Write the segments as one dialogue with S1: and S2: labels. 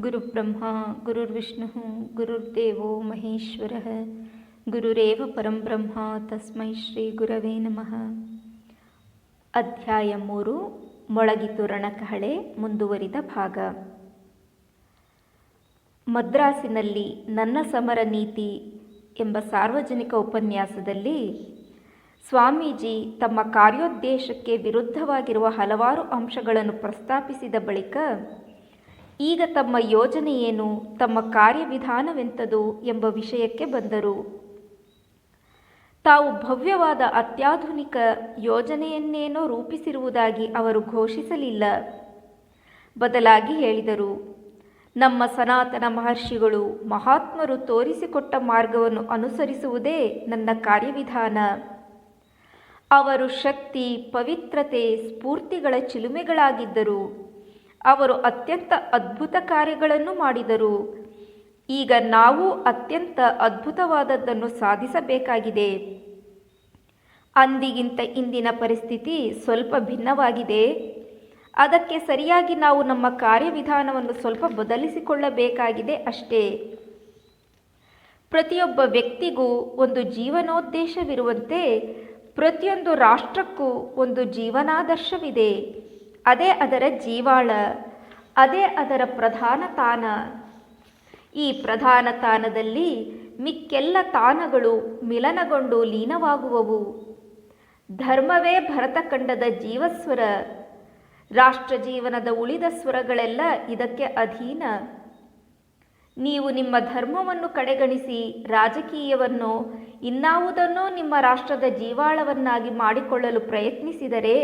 S1: ಗುರುಬ್ರಹ್ಮ ಗುರುರ್ವಿಷ್ಣು ಗುರುರ್ದೇವೋ ಮಹೇಶ್ವರ ಗುರುರೇವ ಪರಂಬ್ರಹ್ಮ ತಸ್ಮೈ ಶ್ರೀ ಗುರವೇ ನಮಃ ಅಧ್ಯಾಯ ಮೂರು, ಮೊಳಗಿತು ರಣಕಹಳೆ ಮುಂದುವರಿದ ಭಾಗ. ಮದ್ರಾಸಿನಲ್ಲಿ ನನ್ನ ಸಮರ ನೀತಿ ಎಂಬ ಸಾರ್ವಜನಿಕ ಉಪನ್ಯಾಸದಲ್ಲಿ ಸ್ವಾಮೀಜಿ ತಮ್ಮ ಕಾರ್ಯೋದ್ದೇಶಕ್ಕೆ ವಿರುದ್ಧವಾಗಿರುವ ಹಲವಾರು ಅಂಶಗಳನ್ನು ಪ್ರಸ್ತಾಪಿಸಿದ ಬಳಿಕ ಈಗ ತಮ್ಮ ಯೋಜನೆ ಏನು, ತಮ್ಮ ಕಾರ್ಯವಿಧಾನವೆಂಥದು ಎಂಬ ವಿಷಯಕ್ಕೆ ಬಂದರು. ತಾವು ಭವ್ಯವಾದ ಅತ್ಯಾಧುನಿಕ ಯೋಜನೆಯನ್ನೇನೋ ರೂಪಿಸಿರುವುದಾಗಿ ಅವರು ಘೋಷಿಸಲಿಲ್ಲ. ಬದಲಾಗಿ ಹೇಳಿದರು, ನಮ್ಮ ಸನಾತನ ಮಹರ್ಷಿಗಳು ಮಹಾತ್ಮರು ತೋರಿಸಿಕೊಟ್ಟ ಮಾರ್ಗವನ್ನು ಅನುಸರಿಸುವುದೇ ನನ್ನ ಕಾರ್ಯವಿಧಾನ. ಅವರು ಶಕ್ತಿ, ಪವಿತ್ರತೆ, ಸ್ಫೂರ್ತಿಗಳ ಚಿಲುಮೆಗಳಾಗಿದ್ದರು. ಅವರು ಅತ್ಯಂತ ಅದ್ಭುತ ಕಾರ್ಯಗಳನ್ನು ಮಾಡಿದರು. ಈಗ ನಾವು ಅತ್ಯಂತ ಅದ್ಭುತವಾದದ್ದನ್ನು ಸಾಧಿಸಬೇಕಾಗಿದೆ. ಅಂದಿಗಿಂತ ಇಂದಿನ ಪರಿಸ್ಥಿತಿ ಸ್ವಲ್ಪ ಭಿನ್ನವಾಗಿದೆ. ಅದಕ್ಕೆ ಸರಿಯಾಗಿ ನಾವು ನಮ್ಮ ಕಾರ್ಯವಿಧಾನವನ್ನು ಸ್ವಲ್ಪ ಬದಲಿಸಿಕೊಳ್ಳಬೇಕಾಗಿದೆ ಅಷ್ಟೇ. ಪ್ರತಿಯೊಬ್ಬ ವ್ಯಕ್ತಿಗೂ ಒಂದು ಜೀವನೋದ್ದೇಶವಿರುವಂತೆ ಪ್ರತಿಯೊಂದು ರಾಷ್ಟ್ರಕ್ಕೂ ಒಂದು ಜೀವನಾದರ್ಶವಿದೆ. ಅದೇ ಅದರ ಜೀವಾಳ, ಅದೇ ಅದರ ಪ್ರಧಾನ ತಾನ. ಈ ಪ್ರಧಾನ ತಾನದಲ್ಲಿ ಮಿಕ್ಕೆಲ್ಲ ತಾನಗಳು ಮಿಲನಗೊಂಡು ಲೀನವಾಗುವವು. ಧರ್ಮವೇ ಭರತಖಂಡದ ಜೀವಸ್ವರ. ರಾಷ್ಟ್ರ ಜೀವನದ ಉಳಿದ ಸ್ವರಗಳೆಲ್ಲ ಇದಕ್ಕೆ ಅಧೀನ. ನೀವು ನಿಮ್ಮ ಧರ್ಮವನ್ನು ಕಡೆಗಣಿಸಿ ರಾಜಕೀಯವನ್ನು ಇನ್ನಾವುದನ್ನೋ ನಿಮ್ಮ ರಾಷ್ಟ್ರದ ಜೀವಾಳವನ್ನಾಗಿ ಮಾಡಿಕೊಳ್ಳಲು ಪ್ರಯತ್ನಿಸಿದರೆ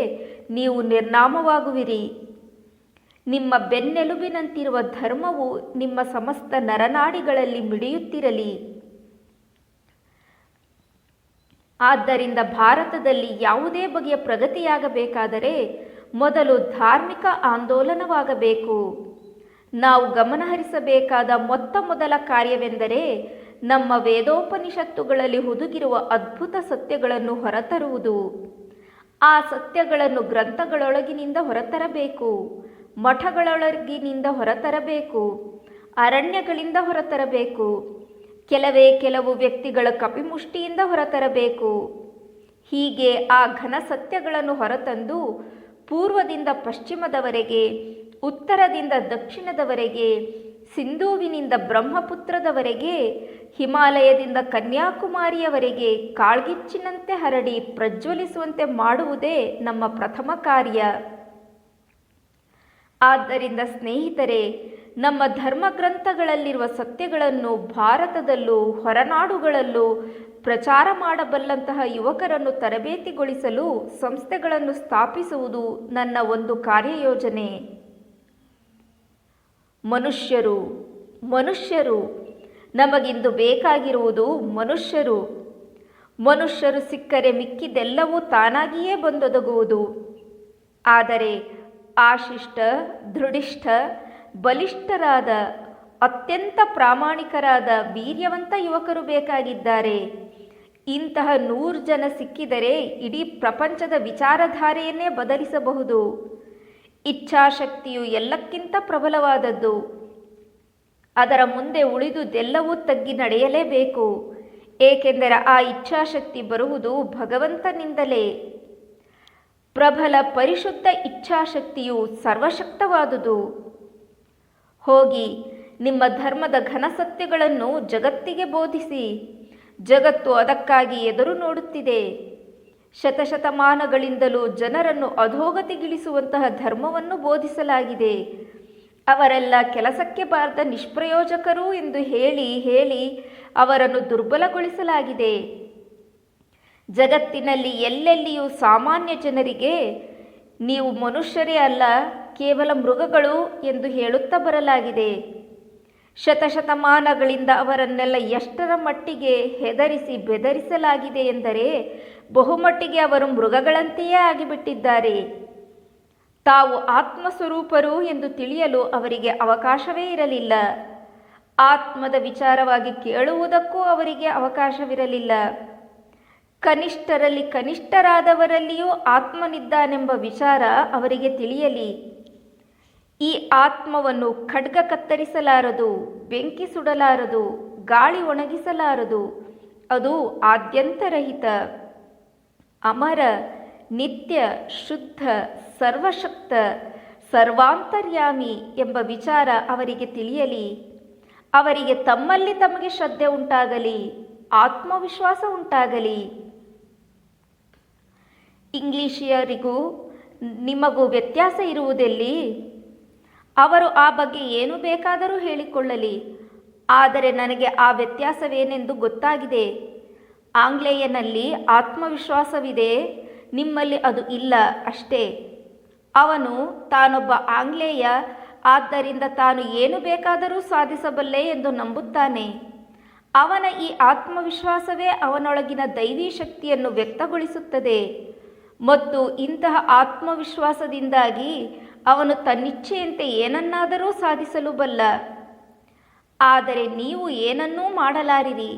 S1: ನೀವು ನಿರ್ನಾಮವಾಗುವಿರಿ. ನಿಮ್ಮ ಬೆನ್ನೆಲುಬಿನಂತಿರುವ ಧರ್ಮವು ನಿಮ್ಮ ಸಮಸ್ತ ನರನಾಡಿಗಳಲ್ಲಿ ಮಿಡಿಯುತ್ತಿರಲಿ. ಆದ್ದರಿಂದ ಭಾರತದಲ್ಲಿ ಯಾವುದೇ ಬಗೆಯ ಪ್ರಗತಿಯಾಗಬೇಕಾದರೆ ಮೊದಲು ಧಾರ್ಮಿಕ ಆಂದೋಲನವಾಗಬೇಕು. ನಾವು ಗಮನಹರಿಸಬೇಕಾದ ಮೊತ್ತ ಮೊದಲ ಕಾರ್ಯವೆಂದರೆ ನಮ್ಮ ವೇದೋಪನಿಷತ್ತುಗಳಲ್ಲಿ ಹುದುಗಿರುವ ಅದ್ಭುತ ಸತ್ಯಗಳನ್ನು ಹೊರತರುವುದು. ಆ ಸತ್ಯಗಳನ್ನು ಗ್ರಂಥಗಳೊಳಗಿನಿಂದ ಹೊರತರಬೇಕು, ಮಠಗಳೊಳಗಿನಿಂದ ಹೊರತರಬೇಕು, ಅರಣ್ಯಗಳಿಂದ ಹೊರತರಬೇಕು, ಕೆಲವೇ ಕೆಲವು ವ್ಯಕ್ತಿಗಳ ಕಪಿಮುಷ್ಟಿಯಿಂದ ಹೊರತರಬೇಕು. ಹೀಗೆ ಆ ಘನ ಸತ್ಯಗಳನ್ನು ಹೊರತಂದು ಪೂರ್ವದಿಂದ ಪಶ್ಚಿಮದವರೆಗೆ ಉತ್ತರದಿಂದ ದಕ್ಷಿಣದವರೆಗೆ, ಸಿಂಧೂವಿನಿಂದ ಬ್ರಹ್ಮಪುತ್ರದವರೆಗೆ, ಹಿಮಾಲಯದಿಂದ ಕನ್ಯಾಕುಮಾರಿಯವರೆಗೆ ಕಾಳ್ಗಿಚ್ಚಿನಂತೆ ಹರಡಿ ಪ್ರಜ್ವಲಿಸುವಂತೆ ಮಾಡುವುದೇ ನಮ್ಮ ಪ್ರಥಮ ಕಾರ್ಯ. ಆದ್ದರಿಂದ ಸ್ನೇಹಿತರೆ, ನಮ್ಮ ಧರ್ಮ ಗ್ರಂಥಗಳಲ್ಲಿರುವ ಸತ್ಯಗಳನ್ನು ಭಾರತದಲ್ಲೂ, ಹೊರನಾಡುಗಳಲ್ಲೂ ಪ್ರಚಾರ ಮಾಡಬಲ್ಲಂತಹ ಯುವಕರನ್ನು ತರಬೇತಿಗೊಳಿಸಲು ಸಂಸ್ಥೆಗಳನ್ನು ಸ್ಥಾಪಿಸುವುದು ನನ್ನ ಒಂದು ಕಾರ್ಯಯೋಜನೆ. ಮನುಷ್ಯರು ಮನುಷ್ಯರು. ನಮಗಿಂದು ಬೇಕಾಗಿರುವುದು ಮನುಷ್ಯರು. ಮನುಷ್ಯರು ಸಿಕ್ಕರೆ ಮಿಕ್ಕಿದೆಲ್ಲವೂ ತಾನಾಗಿಯೇ ಬಂದೊದಗುವುದು. ಆದರೆ ಆಶಿಷ್ಟ, ದೃಢಿಷ್ಠ, ಬಲಿಷ್ಠರಾದ, ಅತ್ಯಂತ ಪ್ರಾಮಾಣಿಕರಾದ ವೀರ್ಯವಂತ ಯುವಕರು ಬೇಕಾಗಿದ್ದಾರೆ. ಇಂತಹ ನೂರು ಜನ ಸಿಕ್ಕಿದರೆ ಇಡೀ ಪ್ರಪಂಚದ ವಿಚಾರಧಾರೆಯನ್ನೇ ಬದಲಿಸಬಹುದು. ಇಚ್ಛಾಶಕ್ತಿಯು ಎಲ್ಲಕ್ಕಿಂತ ಪ್ರಬಲವಾದದ್ದು. ಅದರ ಮುಂದೆ ಉಳಿದುದೆಲ್ಲವೂ ತಗ್ಗಿ ನಡೆಯಲೇಬೇಕು. ಏಕೆಂದರೆ ಆ ಇಚ್ಛಾಶಕ್ತಿ ಬರುವುದು ಭಗವಂತನಿಂದಲೇ. ಪ್ರಬಲ ಪರಿಶುದ್ಧ ಇಚ್ಛಾಶಕ್ತಿಯು ಸರ್ವಶಕ್ತವಾದುದು. ಹೋಗಿ, ನಿಮ್ಮ ಧರ್ಮದ ಘನಸತ್ಯಗಳನ್ನು ಜಗತ್ತಿಗೆ ಬೋಧಿಸಿ. ಜಗತ್ತು ಅದಕ್ಕಾಗಿ ಎದುರು ನೋಡುತ್ತಿದೆ. ಶತಶತಮಾನಗಳಿಂದಲೂ ಜನರನ್ನು ಅಧೋಗತಿಗಿಳಿಸುವಂತಹ ಧರ್ಮವನ್ನು ಬೋಧಿಸಲಾಗಿದೆ. ಅವರೆಲ್ಲ ಕೆಲಸಕ್ಕೆ ಬಾರದ ನಿಷ್ಪ್ರಯೋಜಕರು ಎಂದು ಹೇಳಿ ಹೇಳಿ ಅವರನ್ನು ದುರ್ಬಲಗೊಳಿಸಲಾಗಿದೆ. ಜಗತ್ತಿನಲ್ಲಿ ಎಲ್ಲೆಲ್ಲಿಯೂ ಸಾಮಾನ್ಯ ಜನರಿಗೆ ನೀವು ಮನುಷ್ಯರೇ ಅಲ್ಲ, ಕೇವಲ ಮೃಗಗಳು ಎಂದು ಹೇಳುತ್ತಾ ಬರಲಾಗಿದೆ. ಶತಶತಮಾನಗಳಿಂದ ಅವರನ್ನೆಲ್ಲ ಎಷ್ಟರ ಮಟ್ಟಿಗೆ ಹೆದರಿಸಿ ಬೆದರಿಸಲಾಗಿದೆ ಎಂದರೆ ಬಹುಮಟ್ಟಿಗೆ ಅವರು ಮೃಗಗಳಂತೆಯೇ ಆಗಿಬಿಟ್ಟಿದ್ದಾರೆ. ತಾವು ಆತ್ಮಸ್ವರೂಪರು ಎಂದು ತಿಳಿಯಲು ಅವರಿಗೆ ಅವಕಾಶವೇ ಇರಲಿಲ್ಲ. ಆತ್ಮದ ವಿಚಾರವಾಗಿ ಕೇಳುವುದಕ್ಕೂ ಅವರಿಗೆ ಅವಕಾಶವಿರಲಿಲ್ಲ. ಕನಿಷ್ಠರಲ್ಲಿ ಕನಿಷ್ಠರಾದವರಲ್ಲಿಯೂ ಆತ್ಮನಿದ್ದಾನೆಂಬ ವಿಚಾರ ಅವರಿಗೆ ತಿಳಿಯಲಿ. ಈ ಆತ್ಮವನ್ನು ಖಡ್ಗ ಕತ್ತರಿಸಲಾರದು, ಬೆಂಕಿ ಸುಡಲಾರದು, ಗಾಳಿ ಒಣಗಿಸಲಾರದು, ಅದು ಆದ್ಯಂತರಹಿತ, ಅಮರ, ನಿತ್ಯ, ಶುದ್ಧ, ಸರ್ವಶಕ್ತ, ಸರ್ವಾಂತರ್ಯಾಮಿ ಎಂಬ ವಿಚಾರ ಅವರಿಗೆ ತಿಳಿಯಲಿ. ಅವರಿಗೆ ತಮ್ಮಲ್ಲಿ ತಮಗೆ ಶ್ರದ್ಧೆ ಉಂಟಾಗಲಿ, ಆತ್ಮವಿಶ್ವಾಸ ಉಂಟಾಗಲಿ. ಇಂಗ್ಲಿಷಿಯರಿಗೂ ನಿಮಗೂ ವ್ಯತ್ಯಾಸ ಇರುವುದೆಲ್ಲಿ? ಅವರು ಆ ಬಗ್ಗೆ ಏನು ಬೇಕಾದರೂ ಹೇಳಿಕೊಳ್ಳಲಿ. ಆದರೆ ನನಗೆ ಆ ವ್ಯತ್ಯಾಸವೇನೆಂದು ಗೊತ್ತಾಗಿದೆ. ಆಂಗ್ಲೇಯನಲ್ಲಿ ಆತ್ಮವಿಶ್ವಾಸವಿದೆ, ನಿಮ್ಮಲ್ಲಿ ಅದು ಇಲ್ಲ ಅಷ್ಟೇ. ಅವನು ತಾನೊಬ್ಬ ಆಂಗ್ಲೇಯ, ಆದ್ದರಿಂದ ತಾನು ಏನು ಬೇಕಾದರೂ ಸಾಧಿಸಬಲ್ಲೆ ಎಂದು ನಂಬುತ್ತಾನೆ. ಅವನ ಈ ಆತ್ಮವಿಶ್ವಾಸವೇ ಅವನೊಳಗಿನ ದೈವಿ ಶಕ್ತಿಯನ್ನು ವ್ಯಕ್ತಗೊಳಿಸುತ್ತದೆ. ಮತ್ತು ಇಂತಹ ಆತ್ಮವಿಶ್ವಾಸದಿಂದಾಗಿ ಅವನು ತನ್ನಿಚ್ಛೆಯಂತೆ ಏನನ್ನಾದರೂ ಸಾಧಿಸಲು ಬಲ್ಲ. ಆದರೆ ನೀವು ಏನನ್ನೂ ಮಾಡಲಾರಿರಿ,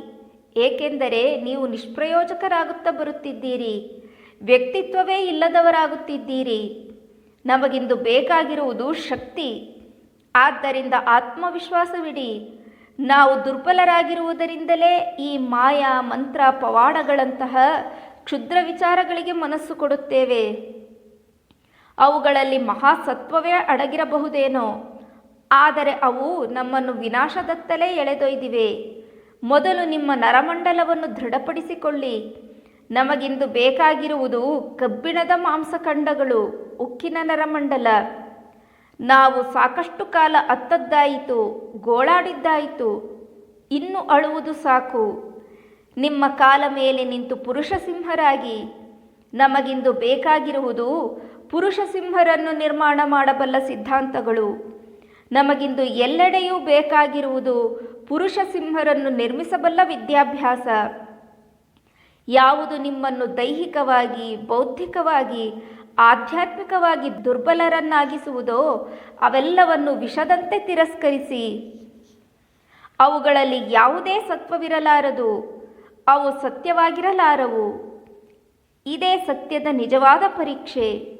S1: ಏಕೆಂದರೆ ನೀವು ನಿಷ್ಪ್ರಯೋಜಕರಾಗುತ್ತಾ ಬರುತ್ತಿದ್ದೀರಿ, ವ್ಯಕ್ತಿತ್ವವೇ ಇಲ್ಲದವರಾಗುತ್ತಿದ್ದೀರಿ. ನಮಗಿಂದು ಬೇಕಾಗಿರುವುದು ಶಕ್ತಿ. ಆದ್ದರಿಂದ ಆತ್ಮವಿಶ್ವಾಸವಿಡಿ, ನಾವು ದುರ್ಬಲರಾಗಿರುವುದರಿಂದಲೇ ಈ ಮಾಯಾ ಮಂತ್ರ ಪವಾಡಗಳಂತಹ ಕ್ಷುದ್ರ ವಿಚಾರಗಳಿಗೆ ಮನಸ್ಸು ಕೊಡುತ್ತೇವೆ. ಅವುಗಳಲ್ಲಿ ಮಹಾಸತ್ವವೇ ಅಡಗಿರಬಹುದೇನೋ? ಆದರೆ ಅವು ನಮ್ಮನ್ನು ವಿನಾಶದತ್ತಲೇ ಎಳೆದೊಯ್ದಿವೆ. ಮೊದಲು ನಿಮ್ಮ ನರಮಂಡಲವನ್ನು ದೃಢಪಡಿಸಿಕೊಳ್ಳಿ. ನಮಗಿಂದು ಬೇಕಾಗಿರುವುದು ಕಬ್ಬಿಣದ ಮಾಂಸಖಂಡಗಳು, ಉಕ್ಕಿನ ನರಮಂಡಲ. ನಾವು ಸಾಕಷ್ಟು ಕಾಲ ಅತ್ತದ್ದಾಯಿತು, ಗೋಳಾಡಿದ್ದಾಯಿತು. ಇನ್ನು ಅಳುವುದು ಸಾಕು. ನಿಮ್ಮ ಕಾಲ ಮೇಲೆ ನಿಂತು ಪುರುಷ ಸಿಂಹರಾಗಿ ನಮಗಿಂದು ಬೇಕಾಗಿರುವುದು ಪುರುಷ ಸಿಂಹರನ್ನು ನಿರ್ಮಾಣ ಮಾಡಬಲ್ಲ ಸಿದ್ಧಾಂತಗಳು. ನಮಗಿಂದು ಎಲ್ಲೆಡೆಯೂ ಬೇಕಾಗಿರುವುದು ಪುರುಷ ಸಿಂಹರನ್ನು ನಿರ್ಮಿಸಬಲ್ಲ ವಿದ್ಯಾಭ್ಯಾಸ. ಯಾವುದು ನಿಮ್ಮನ್ನು ದೈಹಿಕವಾಗಿ, ಬೌದ್ಧಿಕವಾಗಿ, ಆಧ್ಯಾತ್ಮಿಕವಾಗಿ ದುರ್ಬಲರನ್ನಾಗಿಸುವುದೋ ಅವೆಲ್ಲವನ್ನು ವಿಷದಂತೆ ತಿರಸ್ಕರಿಸಿ. ಅವುಗಳಲ್ಲಿ ಯಾವುದೇ ಸತ್ವವಿರಲಾರದು, ಅವು ಸತ್ಯವಾಗಿರಲಾರವು. ಇದೇ ಸತ್ಯದ ನಿಜವಾದ ಪರೀಕ್ಷೆ.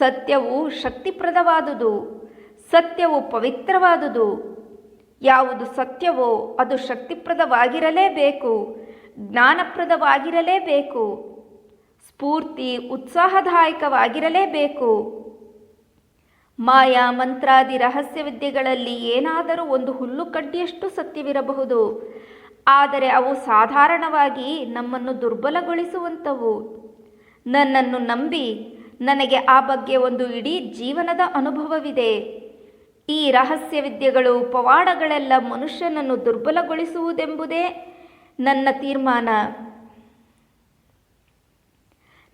S1: ಸತ್ಯವು ಶಕ್ತಿಪ್ರದವಾದುದು, ಸತ್ಯವು ಪವಿತ್ರವಾದುದು. ಯಾವುದು ಸತ್ಯವೋ ಅದು ಶಕ್ತಿಪ್ರದವಾಗಿರಲೇಬೇಕು, ಜ್ಞಾನಪ್ರದವಾಗಿರಲೇಬೇಕು, ಸ್ಫೂರ್ತಿ ಉತ್ಸಾಹದಾಯಕವಾಗಿರಲೇಬೇಕು. ಮಾಯಾ ಮಂತ್ರಾದಿ ರಹಸ್ಯ ವಿದ್ಯೆಗಳಲ್ಲಿ ಏನಾದರೂ ಒಂದು ಹುಲ್ಲು ಕಡ್ಡಿಯಷ್ಟು ಸತ್ಯವಿರಬಹುದು, ಆದರೆ ಅವು ಸಾಧಾರಣವಾಗಿ ನಮ್ಮನ್ನು ದುರ್ಬಲಗೊಳಿಸುವಂಥವು. ನನ್ನನ್ನು ನಂಬಿ ನನಗೆ ಆ ಬಗ್ಗೆ ಒಂದು ಇಡೀ ಜೀವನದ ಅನುಭವವಿದೆ. ಈ ರಹಸ್ಯ ವಿದ್ಯೆಗಳು ಪವಾಡಗಳೆಲ್ಲ ಮನುಷ್ಯನನ್ನು ದುರ್ಬಲಗೊಳಿಸುವುದೆಂಬುದೇ ನನ್ನ ತೀರ್ಮಾನ.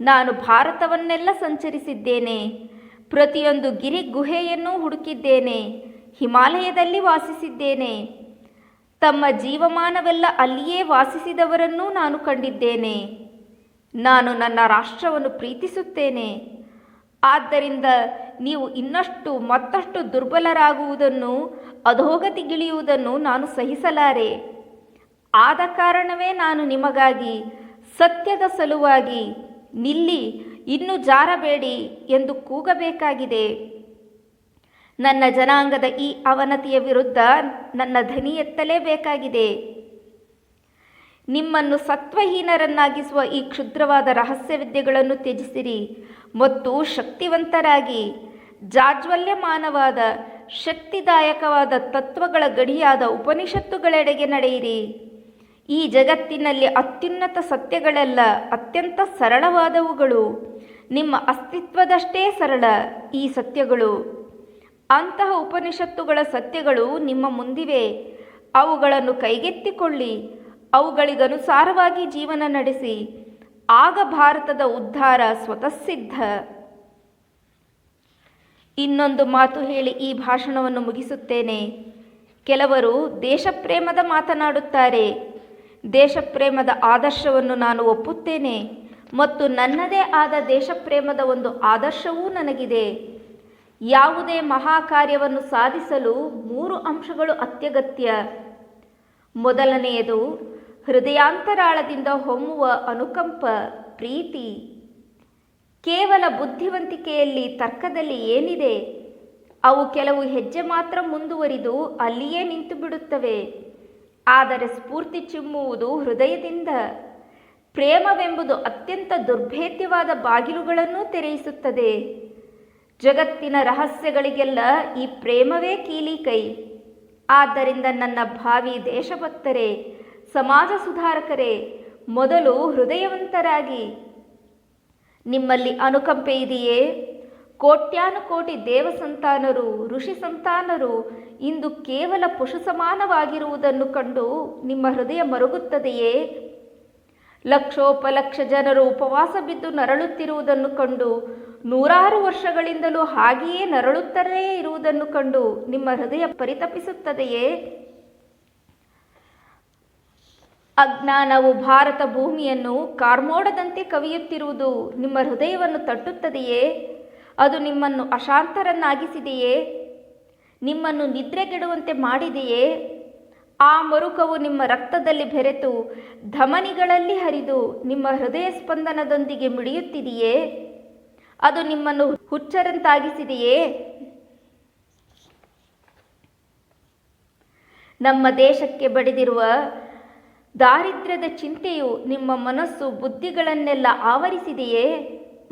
S1: ನಾನು ಭಾರತವನ್ನೆಲ್ಲ ಸಂಚರಿಸಿದ್ದೇನೆ. ಪ್ರತಿಯೊಂದು ಗಿರಿ ಗುಹೆಯನ್ನು ಹುಡುಕಿದ್ದೇನೆ. ಹಿಮಾಲಯದಲ್ಲಿ ವಾಸಿಸಿದ್ದೇನೆ. ತಮ್ಮ ಜೀವಮಾನವೆಲ್ಲ ಅಲ್ಲಿಯೇ ವಾಸಿಸಿದವರನ್ನೂ ನಾನು ಕಂಡಿದ್ದೇನೆ. ನಾನು ನನ್ನ ರಾಷ್ಟ್ರವನ್ನು ಪ್ರೀತಿಸುತ್ತೇನೆ. ಆದ್ದರಿಂದ ನೀವು ಇನ್ನಷ್ಟು ಮತ್ತಷ್ಟು ದುರ್ಬಲರಾಗುವುದನ್ನು ಅಧೋಗತಿಗಿಳಿಯುವುದನ್ನು ನಾನು ಸಹಿಸಲಾರೆ. ಆದ ಕಾರಣವೇ ನಾನು ನಿಮಗಾಗಿ ಸತ್ಯದ ಸಲುವಾಗಿ ನಿಲ್ಲಿ ಇನ್ನು ಜಾರಬೇಡಿ ಎಂದು ಕೂಗಬೇಕಾಗಿದೆ. ನನ್ನ ಜನಾಂಗದ ಈ ಅವನತಿಯ ವಿರುದ್ಧ ನನ್ನ ಧನಿ ಎತ್ತಲೇಬೇಕಾಗಿದೆ ನಿಮ್ಮನ್ನು ಸತ್ವಹೀನರನ್ನಾಗಿಸುವ ಈ ಕ್ಷುದ್ರವಾದ ರಹಸ್ಯ ವಿದ್ಯೆಗಳನ್ನು ತ್ಯಜಿಸಿರಿ. ಮತ್ತು ಶಕ್ತಿವಂತರಾಗಿ, ಜಾಜ್ವಲ್ಯಮಾನವಾದ, ಶಕ್ತಿದಾಯಕವಾದ ತತ್ವಗಳ ಗಡಿಯಾದ ಉಪನಿಷತ್ತುಗಳೆಡೆಗೆ ನಡೆಯಿರಿ. ಈ ಜಗತ್ತಿನಲ್ಲಿ ಅತ್ಯುನ್ನತ ಸತ್ಯಗಳೆಲ್ಲ ಅತ್ಯಂತ ಸರಳವಾದವುಗಳು. ನಿಮ್ಮ ಅಸ್ತಿತ್ವದಷ್ಟೇ ಸರಳ ಈ ಸತ್ಯಗಳು. ಅಂತಹ ಉಪನಿಷತ್ತುಗಳ ಸತ್ಯಗಳು ನಿಮ್ಮ ಮುಂದಿವೆ. ಅವುಗಳನ್ನು ಕೈಗೆತ್ತಿಕೊಳ್ಳಿ. ಅವುಗಳಿಗನುಸಾರವಾಗಿ ಜೀವನ ನಡೆಸಿ, ಆಗ ಭಾರತದ ಉದ್ಧಾರ ಸ್ವತಃಸಿದ್ಧ. ಇನ್ನೊಂದು ಮಾತು ಹೇಳಿ ಈ ಭಾಷಣವನ್ನು ಮುಗಿಸುತ್ತೇನೆ. ಕೆಲವರು ದೇಶಪ್ರೇಮದ ಮಾತನಾಡುತ್ತಾರೆ. ದೇಶಪ್ರೇಮದ ಆದರ್ಶವನ್ನು ನಾನು ಒಪ್ಪುತ್ತೇನೆ ಮತ್ತು ನನ್ನದೇ ಆದ ದೇಶಪ್ರೇಮದ ಒಂದು ಆದರ್ಶವೂ ನನಗಿದೆ. ಯಾವುದೇ ಮಹಾ ಕಾರ್ಯವನ್ನು ಸಾಧಿಸಲು ಮೂರು ಅಂಶಗಳು ಅತ್ಯಗತ್ಯ. ಮೊದಲನೆಯದು ಹೃದಯಾಂತರಾಳದಿಂದ ಹೊಮ್ಮುವ ಅನುಕಂಪ ಪ್ರೀತಿ. ಕೇವಲ ಬುದ್ಧಿವಂತಿಕೆಯಲ್ಲಿ ತರ್ಕದಲ್ಲಿ ಏನಿದೆ? ಅವು ಕೆಲವು ಹೆಜ್ಜೆ ಮಾತ್ರ ಮುಂದುವರಿದು ಅಲ್ಲಿಯೇ ನಿಂತು ಬಿಡುತ್ತವೆ ಆದರೆ ಸ್ಫೂರ್ತಿ ಚಿಮ್ಮುವುದು ಹೃದಯದಿಂದ. ಪ್ರೇಮವೆಂಬುದು ಅತ್ಯಂತ ದುರ್ಭೇದ್ಯವಾದ ಬಾಗಿಲುಗಳನ್ನು ತೆರೆಯಿಸುತ್ತದೆ. ಜಗತ್ತಿನ ರಹಸ್ಯಗಳಿಗೆಲ್ಲ ಈ ಪ್ರೇಮವೇ ಕೀಲಿ ಕೈ. ಆದ್ದರಿಂದ ನನ್ನ ಭಾವಿ ದೇಶಭಕ್ತರೇ ಸಮಾಜ ಸುಧಾರಕರೇ, ಮೊದಲು ಹೃದಯವಂತರಾಗಿ. ನಿಮ್ಮಲ್ಲಿ ಅನುಕಂಪೆ ಇದೆಯೇ? ಕೋಟ್ಯಾನುಕೋಟಿ ದೇವ ಸಂತಾನರು ಋಷಿ ಸಂತಾನರು ಇಂದು ಕೇವಲ ಪಶು ಸಮಾನವಾಗಿರುವುದನ್ನು ಕಂಡು ನಿಮ್ಮ ಹೃದಯ ಮರುಗುತ್ತದೆಯೇ? ಲಕ್ಷೋಪಲಕ್ಷ ಜನರು ಉಪವಾಸ ಬಿದ್ದು ನರಳುತ್ತಿರುವುದನ್ನು ಕಂಡು ನೂರಾರು ವರ್ಷಗಳಿಂದಲೂ ಹಾಗೆಯೇ ನರಳುತ್ತಲೇ ಇರುವುದನ್ನು ಕಂಡು ನಿಮ್ಮ ಹೃದಯ ಪರಿತಪಿಸುತ್ತದೆಯೇ? ಅಜ್ಞಾನವು ಭಾರತ ಭೂಮಿಯನ್ನು ಕಾರ್ಮೋಡದಂತೆ ಕವಿಯುತ್ತಿರುವುದು ನಿಮ್ಮ ಹೃದಯವನ್ನು ತಟ್ಟುತ್ತದೆಯೇ? ಅದು ನಿಮ್ಮನ್ನು ಅಶಾಂತರನ್ನಾಗಿಸಿದೆಯೇ? ನಿಮ್ಮನ್ನು ನಿದ್ರೆಗೆಡುವಂತೆ ಮಾಡಿದೆಯೇ? ಆ ಮರುಕವು ನಿಮ್ಮ ರಕ್ತದಲ್ಲಿ ಬೆರೆತು ಧಮನಿಗಳಲ್ಲಿ ಹರಿದು ನಿಮ್ಮ ಹೃದಯ ಸ್ಪಂದನದೊಂದಿಗೆ ಮಿಡಿಯುತ್ತಿದೆಯೇ? ಅದು ನಿಮ್ಮನ್ನು ಹುಚ್ಚರಂತಾಗಿಸಿದೆಯೇ? ನಮ್ಮ ದೇಶಕ್ಕೆ ಬಡಿದಿರುವ ದಾರಿದ್ರ್ಯದ ಚಿಂತೆಯು ನಿಮ್ಮ ಮನಸ್ಸು ಬುದ್ಧಿಗಳನ್ನೆಲ್ಲ ಆವರಿಸಿದೆಯೇ?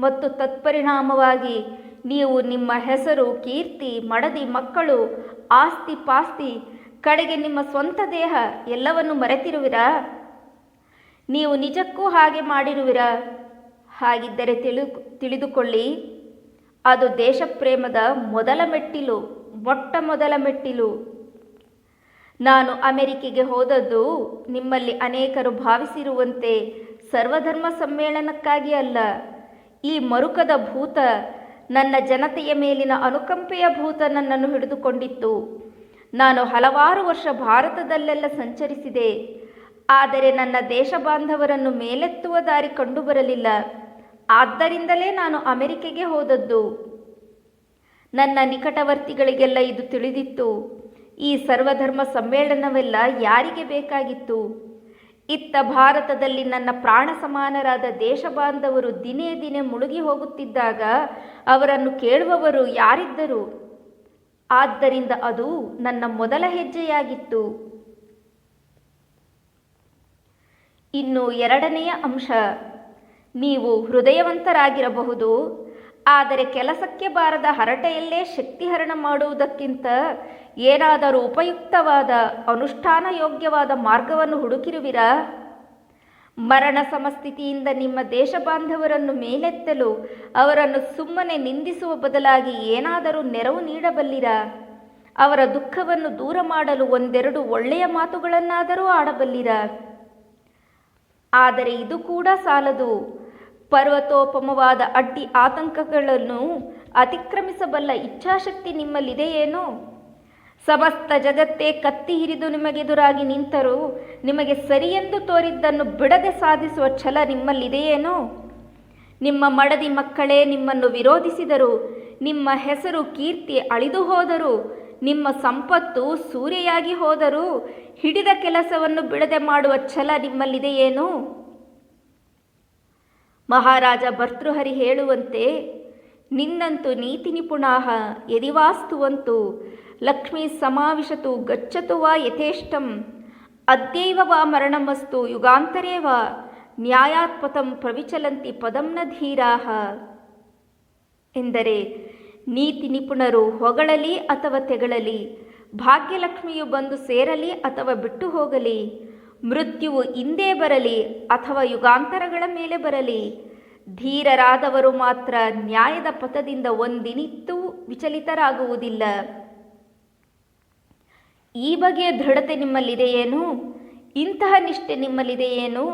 S1: ಮತ್ತು ತತ್ಪರಿಣಾಮವಾಗಿ ನೀವು ನಿಮ್ಮ ಹೆಸರು, ಕೀರ್ತಿ, ಮಡದಿ, ಮಕ್ಕಳು, ಆಸ್ತಿ, ಪಾಸ್ತಿ, ಕಡೆಗೆ ನಿಮ್ಮ ಸ್ವಂತ ದೇಹ ಎಲ್ಲವನ್ನು ಮರೆತಿರುವಿರಾ? ನೀವು ನಿಜಕ್ಕೂ ಹಾಗೆ ಮಾಡಿರುವಿರಾ? ಹಾಗಿದ್ದರೆ ತಿಳಿ, ತಿಳಿದುಕೊಳ್ಳಿ. ಅದು ದೇಶಪ್ರೇಮದ ಮೊದಲ ಮೆಟ್ಟಿಲು ಮೊಟ್ಟ ಮೊದಲ ಮೆಟ್ಟಿಲು. ನಾನು ಅಮೆರಿಕೆಗೆ ಹೋದದ್ದು ನಿಮ್ಮಲ್ಲಿ ಅನೇಕರು ಭಾವಿಸಿರುವಂತೆ ಸರ್ವಧರ್ಮ ಸಮ್ಮೇಳನಕ್ಕಾಗಿ ಅಲ್ಲ. ಈ ಮರುಕದ ಭೂತ ನನ್ನ ಜನತೆಯ ಮೇಲಿನ ಅನುಕಂಪೆಯ ಭೂತ ನನ್ನನ್ನು ಹಿಡಿದುಕೊಂಡಿತ್ತು. ನಾನು ಹಲವಾರು ವರ್ಷ ಭಾರತದಲ್ಲೆಲ್ಲ ಸಂಚರಿಸಿದೆ. ಆದರೆ ನನ್ನ ದೇಶ ಬಾಂಧವರನ್ನು ಮೇಲೆತ್ತುವ ದಾರಿ ಕಂಡುಬರಲಿಲ್ಲ. ಆದ್ದರಿಂದಲೇ ನಾನು ಅಮೆರಿಕೆಗೆ ಹೋದದ್ದು. ನನ್ನ ನಿಕಟವರ್ತಿಗಳಿಗೆಲ್ಲ ಇದು ತಿಳಿದಿತ್ತು. ಈ ಸರ್ವಧರ್ಮ ಸಮ್ಮೇಳನವೆಲ್ಲ ಯಾರಿಗೆ ಬೇಕಾಗಿತ್ತು? ಇತ್ತ ಭಾರತದಲ್ಲಿ ನನ್ನ ಪ್ರಾಣ ಸಮಾನರಾದ ದೇಶ ಬಾಂಧವರು ದಿನೇ ದಿನೇ ಮುಳುಗಿ ಹೋಗುತ್ತಿದ್ದಾಗ ಅವರನ್ನು ಕೇಳುವವರು ಯಾರಿದ್ದರು? ಆದ್ದರಿಂದ ಅದು ನನ್ನ ಮೊದಲ ಹೆಜ್ಜೆಯಾಗಿತ್ತು. ಇನ್ನು ಎರಡನೆಯ ಅಂಶ, ನೀವು ಹೃದಯವಂತರಾಗಿರಬಹುದು, ಆದರೆ ಕೆಲಸಕ್ಕೆ ಬಾರದ ಹರಟೆಯಲ್ಲೇ ಶಕ್ತಿಹರಣ ಮಾಡುವುದಕ್ಕಿಂತ ಏನಾದರೂ ಉಪಯುಕ್ತವಾದ ಅನುಷ್ಠಾನ ಯೋಗ್ಯವಾದ ಮಾರ್ಗವನ್ನು ಹುಡುಕಿರುವಿರಾ? ಮರಣ ಸಮಸ್ಥಿತಿಯಿಂದ ನಿಮ್ಮ ದೇಶ ಬಾಂಧವರನ್ನು ಮೇಲೆತ್ತಲು ಅವರನ್ನು ಸುಮ್ಮನೆ ನಿಂದಿಸುವ ಬದಲಾಗಿ ಏನಾದರೂ ನೆರವು ನೀಡಬಲ್ಲಿರಾ? ಅವರ ದುಃಖವನ್ನು ದೂರ ಮಾಡಲು ಒಂದೆರಡು ಒಳ್ಳೆಯ ಮಾತುಗಳನ್ನಾದರೂ ಆಡಬಲ್ಲಿರಾ? ಆದರೆ ಇದು ಕೂಡ ಸಾಲದು. ಪರ್ವತೋಪಮವಾದ ಅಡ್ಡಿ ಆತಂಕಗಳನ್ನು ಅತಿಕ್ರಮಿಸಬಲ್ಲ ಇಚ್ಛಾಶಕ್ತಿ ನಿಮ್ಮಲ್ಲಿದೆಯೇನೋ? ಸಮಸ್ತ ಜಗತ್ತೇ ಕತ್ತಿ ಹಿರಿದು ನಿಮಗೆದುರಾಗಿ ನಿಂತರೂ, ನಿಮಗೆ ಸರಿಯೆಂದು ತೋರಿದ್ದನ್ನು ಬಿಡದೆ ಸಾಧಿಸುವ ಛಲ ನಿಮ್ಮಲ್ಲಿದೆಯೇನೋ? ನಿಮ್ಮ ಮಡದಿ ಮಕ್ಕಳೇ ನಿಮ್ಮನ್ನು ವಿರೋಧಿಸಿದರು, ನಿಮ್ಮ ಹೆಸರು ಕೀರ್ತಿ ಅಳಿದು ಹೋದರು, ನಿಮ್ಮ ಸಂಪತ್ತು ಸೂರೆಯಾಗಿ ಹೋದರೂ, ಹಿಡಿದ ಕೆಲಸವನ್ನು ಬಿಡದೆ ಮಾಡುವ ಛಲ ನಿಮ್ಮಲ್ಲಿದೆಯೇನು? ಮಹಾರಾಜ ಭರ್ತೃಹರಿ ಹೇಳುವಂತೆ, ನಿನ್ನಂತು ನೀತಿ ನಿಪುಣಾಹ ಯದಿವಾಸ್ತುವಂತು ಲಕ್ಷ್ಮೀ ಸಮಾವಿಶತು ಗಚ್ಚತು ವಾ ಯಥೇಷ್ಟಂ. ಅದ್ಯೈವ ವಾ ಮರಣಮಸ್ತು ಯುಗಾಂತರೇ ವಾ. ನ್ಯಾಯಾತ್ಪತಂ ಪ್ರವಿಚಲಂತಿ ಪದಂನ ಧೀರಾಹ. ಎಂದರೆ, ನೀತಿ ನಿಪುಣರು ಹೊಗಳಲಿ ಅಥವಾ ತೆಗಳಲಿ, ಭಾಗ್ಯಲಕ್ಷ್ಮಿಯು ಬಂದು ಸೇರಲಿ ಅಥವಾ ಬಿಟ್ಟು ಹೋಗಲಿ, ಮೃತ್ಯುವು ಹಿಂದೆ ಬರಲಿ ಅಥವಾ ಯುಗಾಂತರಗಳ ಮೇಲೆ ಬರಲಿ, ಧೀರರಾದವರು ಮಾತ್ರ ನ್ಯಾಯದ ಪಥದಿಂದ ಒಂದಿನಿತ್ತೂ ವಿಚಲಿತರಾಗುವುದಿಲ್ಲ. ಈ ಬಗೆಯ ದೃಢತೆ ನಿಮ್ಮಲ್ಲಿದೆಯೇನು ಇಂತಹ ನಿಷ್ಠೆ ನಿಮ್ಮಲ್ಲಿದೆಯೇನು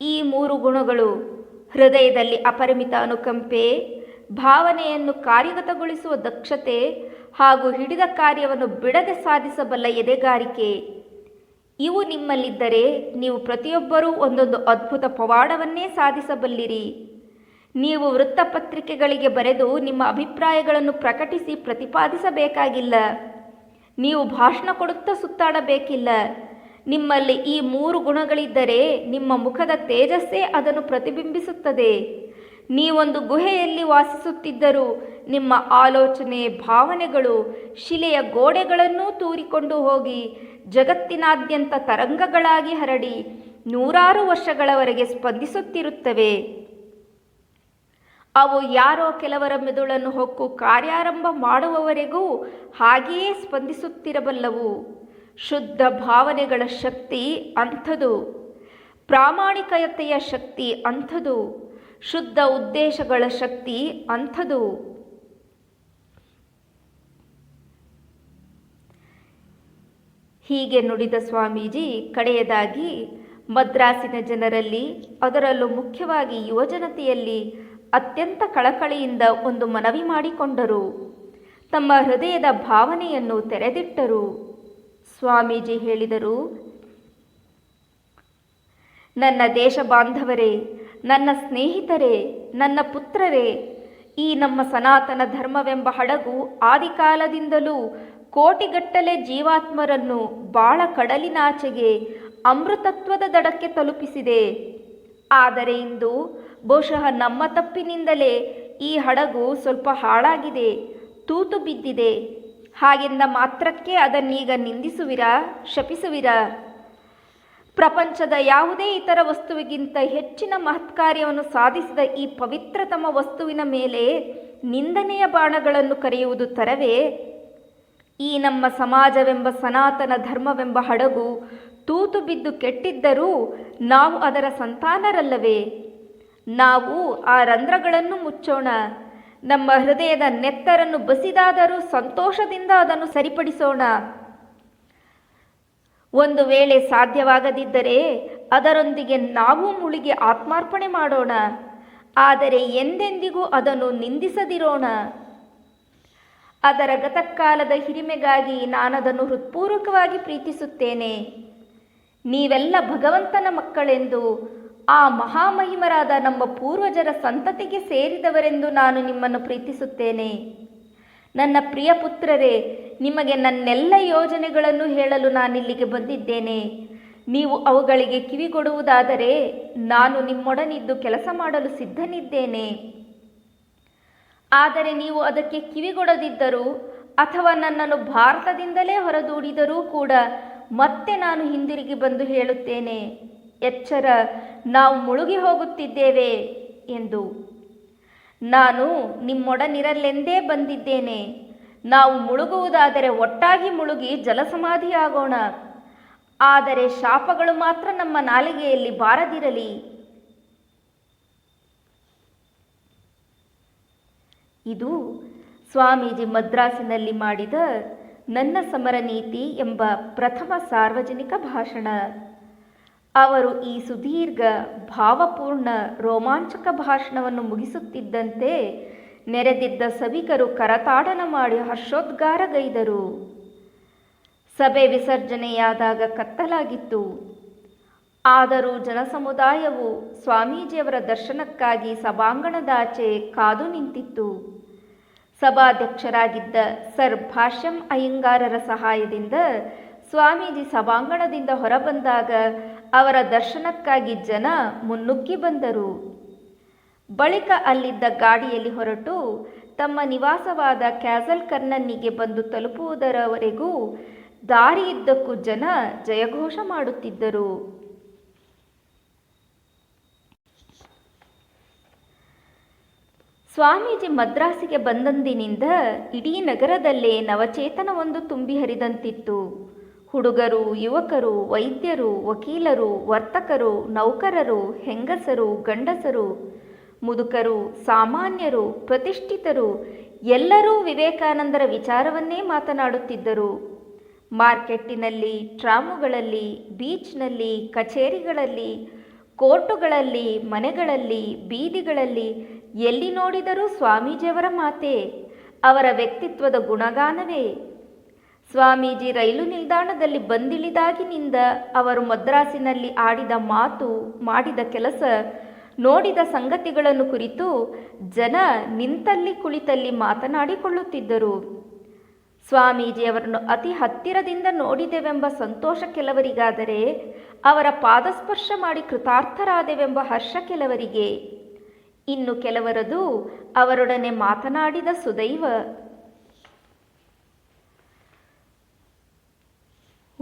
S1: ಈ ಮೂರು ಗುಣಗಳು ಹೃದಯದಲ್ಲಿ ಅಪರಿಮಿತ ಅನುಕಂಪೆ, ಭಾವನೆಯನ್ನು ಕಾರ್ಯಗತಗೊಳಿಸುವ ದಕ್ಷತೆ ಹಾಗೂ ಹಿಡಿದ ಕಾರ್ಯವನ್ನು ಬಿಡದೆ ಸಾಧಿಸಬಲ್ಲ ಎದೆಗಾರಿಕೆ. ಇವು ನಿಮ್ಮಲ್ಲಿದ್ದರೆ ನೀವು ಪ್ರತಿಯೊಬ್ಬರೂ ಒಂದೊಂದು ಅದ್ಭುತ ಪವಾಡವನ್ನೇ ಸಾಧಿಸಬಲ್ಲಿರಿ. ನೀವು ವೃತ್ತಪತ್ರಿಕೆಗಳಿಗೆ ಬರೆದು ನಿಮ್ಮ ಅಭಿಪ್ರಾಯಗಳನ್ನು ಪ್ರಕಟಿಸಿ ಪ್ರತಿಪಾದಿಸಬೇಕಾಗಿಲ್ಲ. ನೀವು ಭಾಷಣ ಕೊಡುತ್ತಾ ಸುತ್ತಾಡಬೇಕಿಲ್ಲ. ನಿಮ್ಮಲ್ಲಿ ಈ ಮೂರು ಗುಣಗಳಿದ್ದರೆ ನಿಮ್ಮ ಮುಖದ ತೇಜಸ್ಸೇ ಅದನ್ನು ಪ್ರತಿಬಿಂಬಿಸುತ್ತದೆ. ನೀವೊಂದು ಗುಹೆಯಲ್ಲಿ ವಾಸಿಸುತ್ತಿದ್ದರೂ ನಿಮ್ಮ ಆಲೋಚನೆ, ಭಾವನೆಗಳು, ಶಿಲೆಯ ಗೋಡೆಗಳನ್ನೂ ತೂರಿಕೊಂಡು ಹೋಗಿ ಜಗತ್ತಿನಾದ್ಯಂತ ತರಂಗಗಳಾಗಿ ಹರಡಿ ನೂರಾರು ವರ್ಷಗಳವರೆಗೆ ಸ್ಪಂದಿಸುತ್ತಿರುತ್ತವೆ. ಅವು ಯಾರೋ ಕೆಲವರ ಮೆದುಳನ್ನು ಹೊಕ್ಕು ಕಾರ್ಯಾರಂಭ ಮಾಡುವವರೆಗೂ ಹಾಗೆಯೇ ಸ್ಪಂದಿಸುತ್ತಿರಬಲ್ಲವು. ಶುದ್ಧ ಭಾವನೆಗಳ ಶಕ್ತಿ ಅಂಥದು. ಪ್ರಾಮಾಣಿಕತೆಯ ಶಕ್ತಿ ಅಂಥದು. ಶುದ್ಧ ಉದ್ದೇಶಗಳ ಶಕ್ತಿ ಅಂಥದು. ಹೀಗೆ ನುಡಿದ ಸ್ವಾಮೀಜಿ ಕಡೆಯದಾಗಿ ಮದ್ರಾಸಿನ ಜನರಲ್ಲಿ, ಅದರಲ್ಲೂ ಮುಖ್ಯವಾಗಿ ಯುವಜನತೆಯಲ್ಲಿ ಅತ್ಯಂತ ಕಳಕಳಿಯಿಂದ ಒಂದು ಮನವಿ ಮಾಡಿಕೊಂಡರು. ತಮ್ಮ ಹೃದಯದ ಭಾವನೆಯನ್ನು ತೆರೆದಿಟ್ಟರು. ಸ್ವಾಮೀಜಿ ಹೇಳಿದರು, ನನ್ನ ದೇಶ ಬಾಂಧವರೇ ನನ್ನ ಸ್ನೇಹಿತರೇ, ನನ್ನ ಪುತ್ರರೇ, ಈ ನಮ್ಮ ಸನಾತನ ಧರ್ಮವೆಂಬ ಹಡಗು ಆದಿಕಾಲದಿಂದಲೂ ಕೋಟಿಗಟ್ಟಲೆ ಜೀವಾತ್ಮರನ್ನು ಬಾಳ ಕಡಲಿನಾಚೆಗೆ ಅಮೃತತ್ವದ ದಡಕ್ಕೆ ತಲುಪಿಸಿದೆ. ಆದರೆ ಇಂದು ಬಹುಶಃ ನಮ್ಮ ತಪ್ಪಿನಿಂದಲೇ ಈ ಹಡಗು ಸ್ವಲ್ಪ ಹಾಳಾಗಿದೆ, ತೂತು ಬಿದ್ದಿದೆ. ಹಾಗೆಂದ ಮಾತ್ರಕ್ಕೆ ಅದನ್ನೀಗ ನಿಂದಿಸುವಿರಾ, ಶಪಿಸುವಿರಾ? ಪ್ರಪಂಚದ ಯಾವುದೇ ಇತರ ವಸ್ತುವಿಗಿಂತ ಹೆಚ್ಚಿನ ಮಹತ್ಕಾರ್ಯವನ್ನು ಸಾಧಿಸಿದ ಈ ಪವಿತ್ರತಮ ವಸ್ತುವಿನ ಮೇಲೆ ನಿಂದನೆಯ ಬಾಣಗಳನ್ನು ಕರೆಯುವುದು ತರವೇ? ಈ ನಮ್ಮ ಸಮಾಜವೆಂಬ ಸನಾತನ ಧರ್ಮವೆಂಬ ಹಡಗು ತೂತು ಬಿದ್ದು ಕೆಟ್ಟಿದ್ದರೂ ನಾವು ಅದರ ಸಂತಾನರಲ್ಲವೇ? ನಾವು ಆ ರಂಧ್ರಗಳನ್ನು ಮುಚ್ಚೋಣ. ನಮ್ಮ ಹೃದಯದ ನೆತ್ತರನ್ನು ಬಸಿದಾದರೂ ಸಂತೋಷದಿಂದ ಅದನ್ನು ಸರಿಪಡಿಸೋಣ. ಒಂದು ವೇಳೆ ಸಾಧ್ಯವಾಗದಿದ್ದರೆ ಅದರೊಂದಿಗೆ ನಾವು ಮುಳುಗಿ ಆತ್ಮಾರ್ಪಣೆ ಮಾಡೋಣ. ಆದರೆ ಎಂದೆಂದಿಗೂ ಅದನ್ನು ನಿಂದಿಸದಿರೋಣ. ಅದರ ಗತಕಾಲದ ಹಿರಿಮೆಗಾಗಿ ನಾನದನ್ನು ಹೃತ್ಪೂರ್ವಕವಾಗಿ ಪ್ರೀತಿಸುತ್ತೇನೆ. ನೀವೆಲ್ಲ ಭಗವಂತನ ಮಕ್ಕಳೆಂದು ಆ ಮಹಾಮಹಿಮರಾದ ನಮ್ಮ ಪೂರ್ವಜರ ಸಂತತಿಗೆ ಸೇರಿದವರೆಂದು ನಾನು ನಿಮ್ಮನ್ನು ಪ್ರೀತಿಸುತ್ತೇನೆ. ನನ್ನ ಪ್ರಿಯ ಪುತ್ರರೇ, ನಿಮಗೆ ನನ್ನೆಲ್ಲ ಯೋಜನೆಗಳನ್ನು ಹೇಳಲು ನಾನಿಲ್ಲಿಗೆ ಬಂದಿದ್ದೇನೆ. ನೀವು ಅವುಗಳಿಗೆ ಕಿವಿಗೊಡುವುದಾದರೆ ನಾನು ನಿಮ್ಮೊಡನಿದ್ದು ಕೆಲಸ ಮಾಡಲು ಸಿದ್ಧನಿದ್ದೇನೆ. ಆದರೆ ನೀವು ಅದಕ್ಕೆ ಕಿವಿಗೊಡದಿದ್ದರೂ ಅಥವಾ ನನ್ನನ್ನು ಭಾರತದಿಂದಲೇ ಹೊರದೂಡಿದರೂ ಕೂಡ ಮತ್ತೆ ನಾನು ಹಿಂದಿರುಗಿ ಬಂದು ಹೇಳುತ್ತೇನೆ. ಎಚ್ಚರ ನಾವು ಮುಳುಗಿ ಹೋಗುತ್ತಿದ್ದೇವೆ ಎಂದು. ನಾನು ನಿಮ್ಮೊಡನಿರಲೆಂದೇ ಬಂದಿದ್ದೇನೆ. ನಾವು ಮುಳುಗುವುದಾದರೆ ಒಟ್ಟಾಗಿ ಮುಳುಗಿ ಜಲಸಮಾಧಿಯಾಗೋಣ. ಆದರೆ ಶಾಪಗಳು ಮಾತ್ರ ನಮ್ಮ ನಾಲಿಗೆಯಲ್ಲಿ ಬಾರದಿರಲಿ. ಇದು ಸ್ವಾಮೀಜಿ ಮದ್ರಾಸಿನಲ್ಲಿ ಮಾಡಿದ ನನ್ನ ಸಮರ ನೀತಿ ಎಂಬ ಪ್ರಥಮ ಸಾರ್ವಜನಿಕ ಭಾಷಣ. ಅವರು ಈ ಸುದೀರ್ಘ, ಭಾವಪೂರ್ಣ, ರೋಮಾಂಚಕ ಭಾಷಣವನ್ನು ಮುಗಿಸುತ್ತಿದ್ದಂತೆ ನೆರೆದಿದ್ದ ಸಭಿಕರು ಕರತಾಡನ ಮಾಡಿ ಹರ್ಷೋದ್ಗಾರಗೈದರು. ಸಭೆ ವಿಸರ್ಜನೆಯಾದಾಗ ಕತ್ತಲಾಗಿತ್ತು. ಆದರೂ ಜನಸಮುದಾಯವು ಸ್ವಾಮೀಜಿಯವರ ದರ್ಶನಕ್ಕಾಗಿ ಸಭಾಂಗಣದಾಚೆ ಕಾದು ನಿಂತಿತ್ತು. ಸಭಾಧ್ಯಕ್ಷರಾಗಿದ್ದ ಸರ್ ಭಾಷ್ಯಂ ಅಯ್ಯಂಗಾರರ ಸಹಾಯದಿಂದ ಸ್ವಾಮೀಜಿ ಸಭಾಂಗಣದಿಂದ ಹೊರಬಂದಾಗ ಅವರ ದರ್ಶನಕ್ಕಾಗಿ ಜನ ಮುನ್ನುಗ್ಗಿ ಬಂದರು. ಬಳಿಕ ಅಲ್ಲಿದ್ದ ಗಾಡಿಯಲ್ಲಿ ಹೊರಟು ತಮ್ಮ ನಿವಾಸವಾದ ಕ್ಯಾಸಲ್ ಕರ್ನನ್ನಿಗೆ ಬಂದು ತಲುಪುವುದರವರೆಗೂ ದಾರಿಯುದ್ದಕ್ಕೂ ಜನ ಜಯಘೋಷ ಮಾಡುತ್ತಿದ್ದರು. ಸ್ವಾಮೀಜಿ ಮದ್ರಾಸಿಗೆ ಬಂದಂದಿನಿಂದ ಇಡೀ ನಗರದಲ್ಲೇ ನವಚೇತನವೊಂದು ತುಂಬಿ ಹರಿದಂತಿತ್ತು. ಹುಡುಗರು, ಯುವಕರು, ವೈದ್ಯರು, ವಕೀಲರು, ವರ್ತಕರು, ನೌಕರರು, ಹೆಂಗಸರು, ಗಂಡಸರು, ಮುದುಕರು, ಸಾಮಾನ್ಯರು, ಪ್ರತಿಷ್ಠಿತರು, ಎಲ್ಲರೂ ವಿವೇಕಾನಂದರ ವಿಚಾರವನ್ನೇ ಮಾತನಾಡುತ್ತಿದ್ದರು. ಮಾರ್ಕೆಟ್ಟಿನಲ್ಲಿ, ಟ್ರಾಮುಗಳಲ್ಲಿ, ಬೀಚ್ನಲ್ಲಿ, ಕಚೇರಿಗಳಲ್ಲಿ, ಕೋರ್ಟುಗಳಲ್ಲಿ, ಮನೆಗಳಲ್ಲಿ, ಬೀದಿಗಳಲ್ಲಿ ಎಲ್ಲಿ ನೋಡಿದರೂ ಸ್ವಾಮೀಜಿಯವರ ಮಾತೆ, ಅವರ ವ್ಯಕ್ತಿತ್ವದ ಗುಣಗಾನವೇ. ಸ್ವಾಮೀಜಿ ರೈಲು ನಿಲ್ದಾಣದಲ್ಲಿ ಬಂದಿಳಿದಾಗಿನಿಂದ ಅವರು ಮದ್ರಾಸಿನಲ್ಲಿ ಆಡಿದ ಮಾತು, ಮಾಡಿದ ಕೆಲಸ, ನೋಡಿದ ಸಂಗತಿಗಳನ್ನು ಕುರಿತು ಜನ ನಿಂತಲ್ಲಿ ಕುಳಿತಲ್ಲಿ ಮಾತನಾಡಿಕೊಳ್ಳುತ್ತಿದ್ದರು. ಸ್ವಾಮೀಜಿಯವರನ್ನು ಅತಿ ಹತ್ತಿರದಿಂದ ನೋಡಿದೆವೆಂಬ ಸಂತೋಷ ಕೆಲವರಿಗಾದರೆ ಅವರ ಪಾದಸ್ಪರ್ಶ ಮಾಡಿ ಕೃತಾರ್ಥರಾದೆವೆಂಬ ಹರ್ಷ ಕೆಲವರಿಗೆ. ಇನ್ನು ಕೆಲವರದು ಅವರೊಡನೆ ಮಾತನಾಡಿದ ಸುದೈವ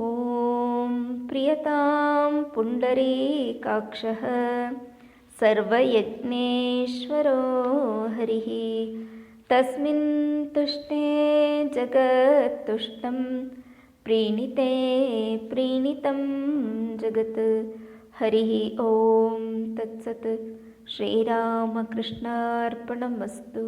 S1: ॐ प्रियतां पुण्डरीकाक्षः सर्वयज्ञेश्वरो हरिः तस्मिन् तुष्टे जगत्तुष्टं प्रीणिते प्रीणितं जगत्। हरिः ॐ तत्सत्। श्रीरामकृष्णार्पणमस्तु